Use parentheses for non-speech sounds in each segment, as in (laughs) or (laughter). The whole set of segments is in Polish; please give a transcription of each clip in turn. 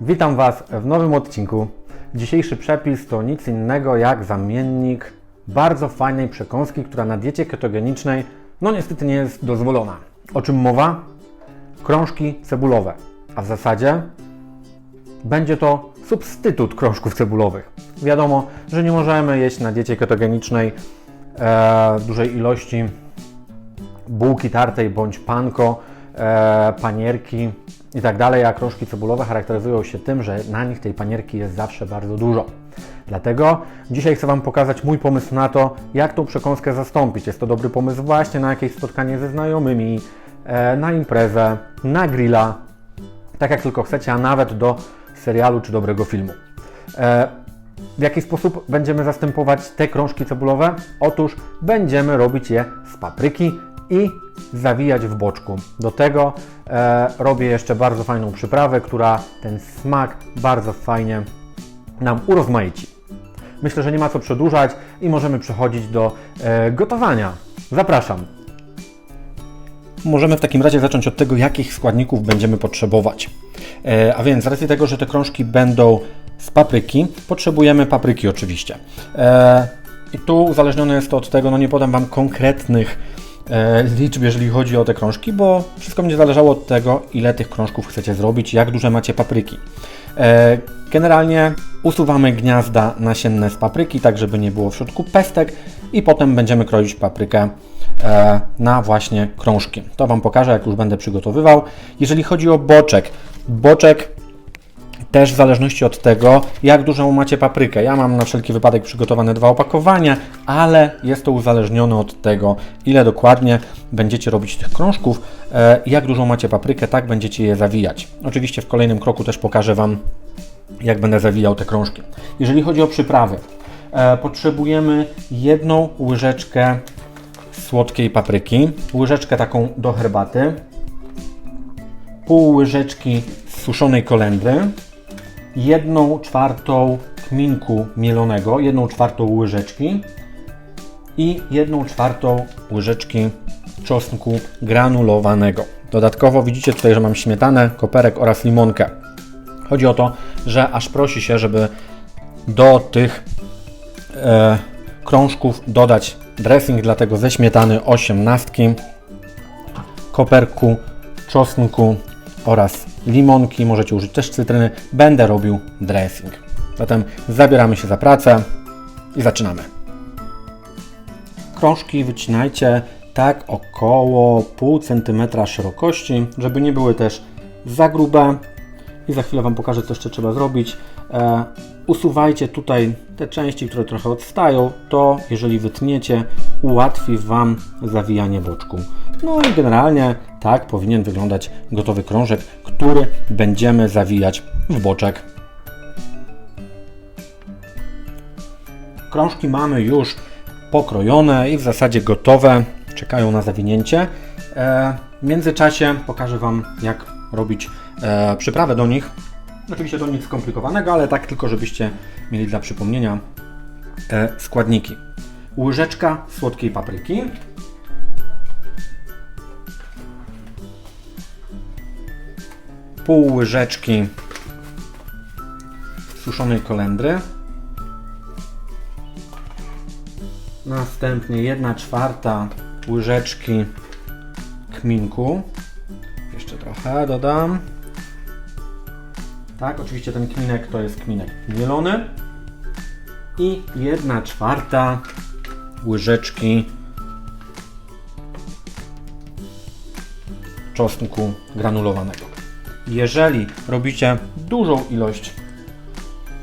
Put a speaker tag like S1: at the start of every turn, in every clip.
S1: Witam Was w nowym odcinku. Dzisiejszy przepis to nic innego jak zamiennik bardzo fajnej przekąski, która na diecie ketogenicznej no niestety nie jest dozwolona. O czym mowa? Krążki cebulowe. A w zasadzie będzie to substytut krążków cebulowych. Wiadomo, że nie możemy jeść na diecie ketogenicznej e, dużej ilości bułki tartej bądź panko, e, panierki i tak dalej, a krążki cebulowe charakteryzują się tym, że na nich tej panierki jest zawsze bardzo dużo. Dlatego dzisiaj chcę Wam pokazać mój pomysł na to, jak tą przekąskę zastąpić. Jest to dobry pomysł właśnie na jakieś spotkanie ze znajomymi, e, na imprezę, na grilla, tak jak tylko chcecie, a nawet do serialu czy dobrego filmu. E, w jaki sposób będziemy zastępować te krążki cebulowe? Otóż będziemy robić je z papryki i zawijać w boczku. Do tego e, robię jeszcze bardzo fajną przyprawę, która ten smak bardzo fajnie nam urozmaici. Myślę, że nie ma co przedłużać i możemy przechodzić do e, gotowania. Zapraszam. Możemy w takim razie zacząć od tego, jakich składników będziemy potrzebować. E, a więc z racji tego, że te krążki będą z papryki, potrzebujemy papryki oczywiście. E, I tu uzależnione jest to od tego, no nie podam Wam konkretnych liczb, jeżeli chodzi o te krążki, bo wszystko będzie zależało od tego, ile tych krążków chcecie zrobić, jak duże macie papryki. E, generalnie usuwamy gniazda nasienne z papryki, tak żeby nie było w środku pestek i potem będziemy kroić paprykę e, na właśnie krążki. To Wam pokażę, jak już będę przygotowywał. Jeżeli chodzi o boczek, boczek też w zależności od tego, jak dużą macie paprykę. Ja mam na wszelki wypadek przygotowane dwa opakowania, ale jest to uzależnione od tego, ile dokładnie będziecie robić tych krążków, e, jak dużą macie paprykę, tak będziecie je zawijać. Oczywiście w kolejnym kroku też pokażę Wam, jak będę zawijał te krążki. Jeżeli chodzi o przyprawy, e, potrzebujemy jedną łyżeczkę słodkiej papryki, łyżeczkę taką do herbaty, pół łyżeczki suszonej kolendry, jedną czwartą kminku mielonego, jedną czwartą łyżeczki i jedną czwartą łyżeczki czosnku granulowanego. Dodatkowo widzicie tutaj, że mam śmietanę, koperek oraz limonkę. Chodzi o to, że aż prosi się, żeby do tych e, krążków dodać dressing, dlatego ze śmietany 18, koperku, czosnku oraz limonki, możecie użyć też cytryny, będę robił dressing. Zatem zabieramy się za pracę i zaczynamy. Krążki wycinajcie tak około pół centymetra szerokości, żeby nie były też za grube. I za chwilę Wam pokażę, co jeszcze trzeba zrobić. E, usuwajcie tutaj te części, które trochę odstają. To, jeżeli wytniecie, ułatwi Wam zawijanie boczku. No i generalnie tak powinien wyglądać gotowy krążek, który będziemy zawijać w boczek. Krążki mamy już pokrojone i w zasadzie gotowe. Czekają na zawinięcie. E, w międzyczasie pokażę Wam, jak robić e, przyprawę do nich. Oczywiście to nic skomplikowanego, ale tak tylko, żebyście mieli dla przypomnienia e, składniki. Łyżeczka słodkiej papryki. Pół łyżeczki suszonej kolendry. Następnie 1 czwarta łyżeczki kminku. Jeszcze trochę dodam. Tak, oczywiście ten kminek to jest kminek mielony. I 1 czwarta łyżeczki czosnku granulowanego. Jeżeli robicie dużą ilość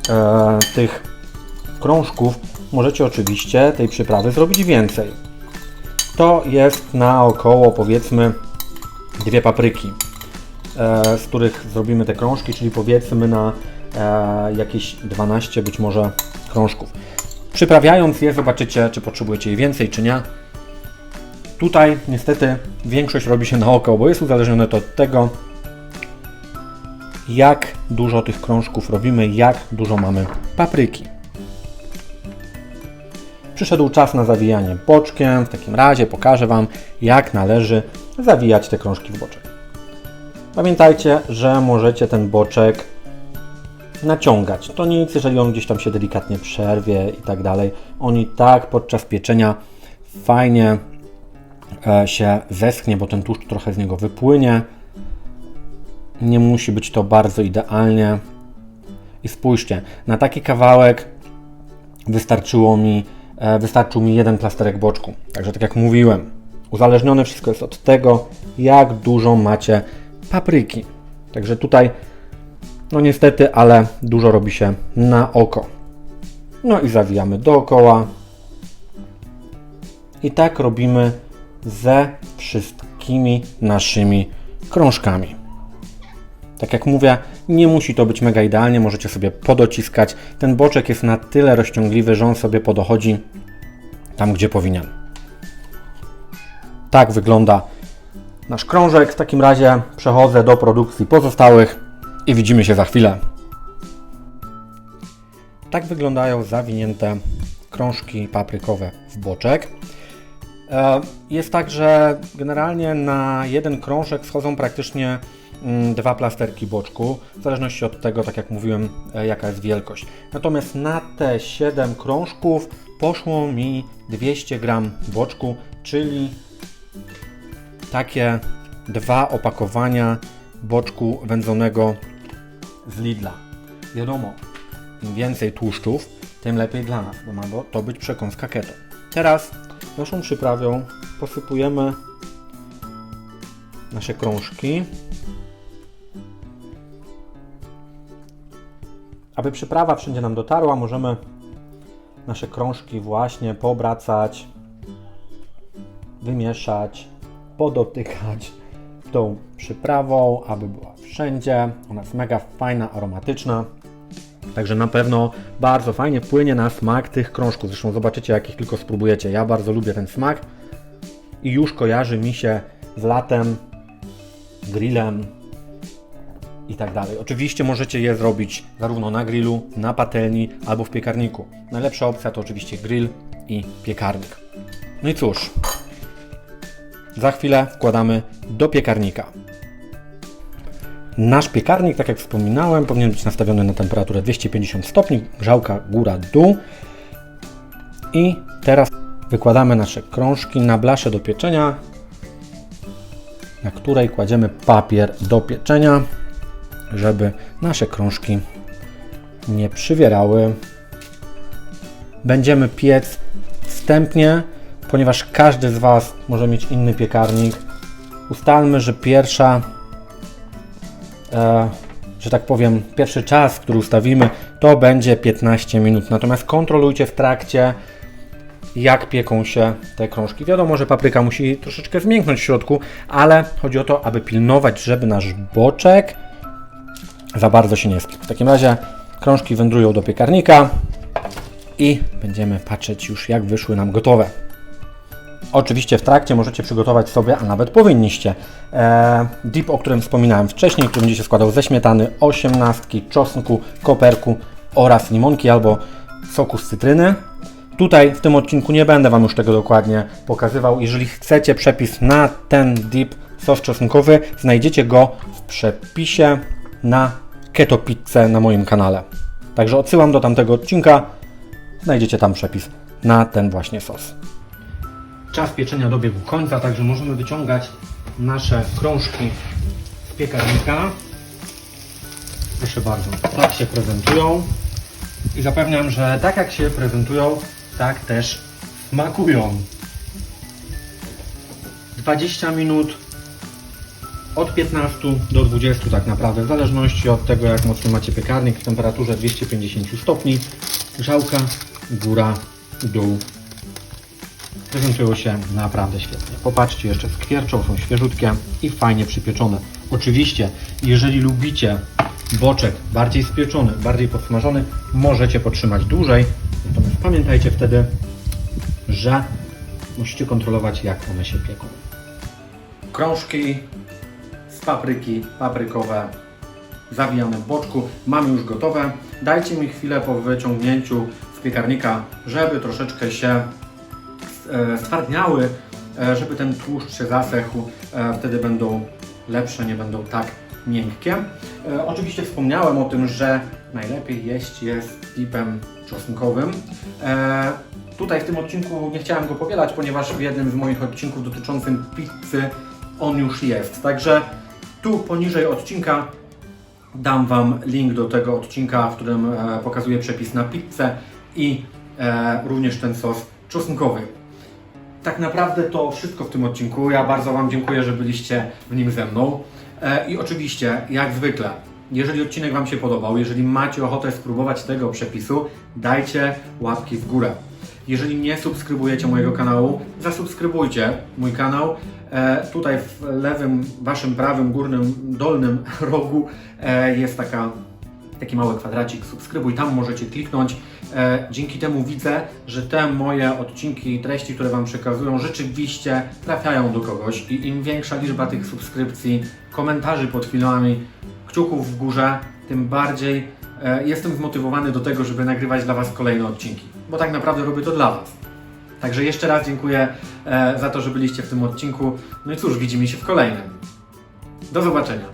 S1: e, tych krążków, możecie oczywiście tej przyprawy zrobić więcej. To jest na około powiedzmy dwie papryki, e, z których zrobimy te krążki, czyli powiedzmy na e, jakieś 12 być może krążków. Przyprawiając je, zobaczycie, czy potrzebujecie jej więcej, czy nie. Tutaj niestety większość robi się na oko, bo jest uzależnione to od tego, jak dużo tych krążków robimy, jak dużo mamy papryki. Przyszedł czas na zawijanie boczkiem. W takim razie pokażę Wam, jak należy zawijać te krążki w boczek. Pamiętajcie, że możecie ten boczek naciągać. To nic, jeżeli on gdzieś tam się delikatnie przerwie i tak dalej. On i tak podczas pieczenia fajnie e, się zeschnie, bo ten tłuszcz trochę z niego wypłynie. Nie musi być to bardzo idealnie. I spójrzcie, na taki kawałek wystarczyło mi, e, wystarczył mi jeden plasterek boczku. Także tak jak mówiłem, uzależnione wszystko jest od tego, jak dużo macie papryki. Także tutaj, no niestety, ale dużo robi się na oko. No i zawijamy dookoła. I tak robimy ze wszystkimi naszymi krążkami. Tak jak mówię, nie musi to być mega idealnie, możecie sobie podociskać. Ten boczek jest na tyle rozciągliwy, że on sobie podochodzi tam, gdzie powinien. Tak wygląda nasz krążek. W takim razie przechodzę do produkcji pozostałych i widzimy się za chwilę. Tak wyglądają zawinięte krążki paprykowe w boczek. E, Jest tak, że generalnie na jeden krążek wchodzą praktycznie dwa plasterki boczku, w zależności od tego, tak jak mówiłem, e, jaka jest wielkość. Natomiast na te 7 krążków poszło mi 200 gram boczku, czyli takie dwa opakowania boczku wędzonego z Lidla. Wiadomo, im więcej tłuszczów, tym lepiej dla nas, bo ma to być przekąska keto. Teraz naszą przyprawią posypujemy nasze krążki. Aby przyprawa wszędzie nam dotarła, możemy nasze krążki właśnie poobracać, wymieszać, podotykać tą przyprawą, aby była wszędzie. Ona jest mega fajna, aromatyczna. Także na pewno bardzo fajnie wpłynie na smak tych krążków. Zresztą zobaczycie, jak ich tylko spróbujecie. Ja bardzo lubię ten smak i już kojarzy mi się z latem, grillem i tak dalej. Oczywiście możecie je zrobić zarówno na grillu, na patelni albo w piekarniku. Najlepsza opcja to oczywiście grill i piekarnik. No i cóż, za chwilę wkładamy do piekarnika. Nasz piekarnik, tak jak wspominałem, powinien być nastawiony na temperaturę 250 stopni, grzałka góra-dół. I teraz wykładamy nasze krążki na blaszę do pieczenia, na której kładziemy papier do pieczenia, żeby nasze krążki nie przywierały. Będziemy piec wstępnie, ponieważ każdy z Was może mieć inny piekarnik. Ustalmy, że pierwsza e, że tak powiem, pierwszy czas, który ustawimy, to będzie 15 minut. Natomiast kontrolujcie w trakcie, jak pieką się te krążki. Wiadomo, że papryka musi troszeczkę zmięknąć w środku, ale chodzi o to, aby pilnować, żeby nasz boczek za bardzo się nie spił. W takim razie krążki wędrują do piekarnika i będziemy patrzeć już, jak wyszły nam gotowe. Oczywiście w trakcie możecie przygotować sobie, a nawet powinniście, e, dip, o którym wspominałem wcześniej, który będzie się składał ze śmietany, osiemnastki, czosnku, koperku oraz limonki albo soku z cytryny. Tutaj w tym odcinku nie będę Wam już tego dokładnie pokazywał. Jeżeli chcecie przepis na ten dip, sos czosnkowy, znajdziecie go w przepisie na Keto Pizzę na moim kanale. Także odsyłam do tamtego odcinka. Znajdziecie tam przepis na ten właśnie sos. Czas pieczenia dobiegł końca, także możemy wyciągać nasze krążki z piekarnika. Proszę bardzo, tak się prezentują. I zapewniam, że tak jak się prezentują, tak też smakują. 20 minut od 15 do 20 tak naprawdę, w zależności od tego jak mocno macie piekarnik w temperaturze 250 stopni. Grzałka, góra, dół. Prezentują się naprawdę świetnie. Popatrzcie, jeszcze skwierczą, są świeżutkie i fajnie przypieczone. Oczywiście, jeżeli lubicie boczek bardziej spieczony, bardziej podsmażony, możecie potrzymać dłużej. Natomiast pamiętajcie wtedy, że musicie kontrolować, jak one się pieką. Krążki papryki, paprykowe, zawijane w boczku. Mamy już gotowe. Dajcie mi chwilę po wyciągnięciu z piekarnika, żeby troszeczkę się e, stwardniały, e, żeby ten tłuszcz się zasechł. E, Wtedy będą lepsze, nie będą tak miękkie. Oczywiście wspomniałem o tym, że najlepiej jeść je z dipem czosnkowym. Tutaj w tym odcinku nie chciałem go powielać, ponieważ w jednym z moich odcinków dotyczącym pizzy on już jest. Także tu poniżej odcinka dam Wam link do tego odcinka, w którym e, pokazuję przepis na pizzę i e, również ten sos czosnkowy. Tak naprawdę to wszystko w tym odcinku. Ja bardzo Wam dziękuję, że byliście w nim ze mną. E, I oczywiście, jak zwykle, jeżeli odcinek Wam się podobał, jeżeli macie ochotę spróbować tego przepisu, dajcie łapki w górę. Jeżeli nie subskrybujecie mojego kanału, zasubskrybujcie mój kanał. E, tutaj w lewym, waszym prawym, górnym, dolnym (laughs) rogu e, jest taka taki mały kwadracik, subskrybuj, tam możecie kliknąć. E, dzięki temu widzę, że te moje odcinki i treści, które Wam przekazują, rzeczywiście trafiają do kogoś i im większa liczba tych subskrypcji, komentarzy pod filmami, kciuków w górze, tym bardziej e, jestem zmotywowany do tego, żeby nagrywać dla Was kolejne odcinki, bo tak naprawdę robię to dla Was. Także jeszcze raz dziękuję e, za to, że byliście w tym odcinku. No i cóż, widzimy się w kolejnym. Do zobaczenia.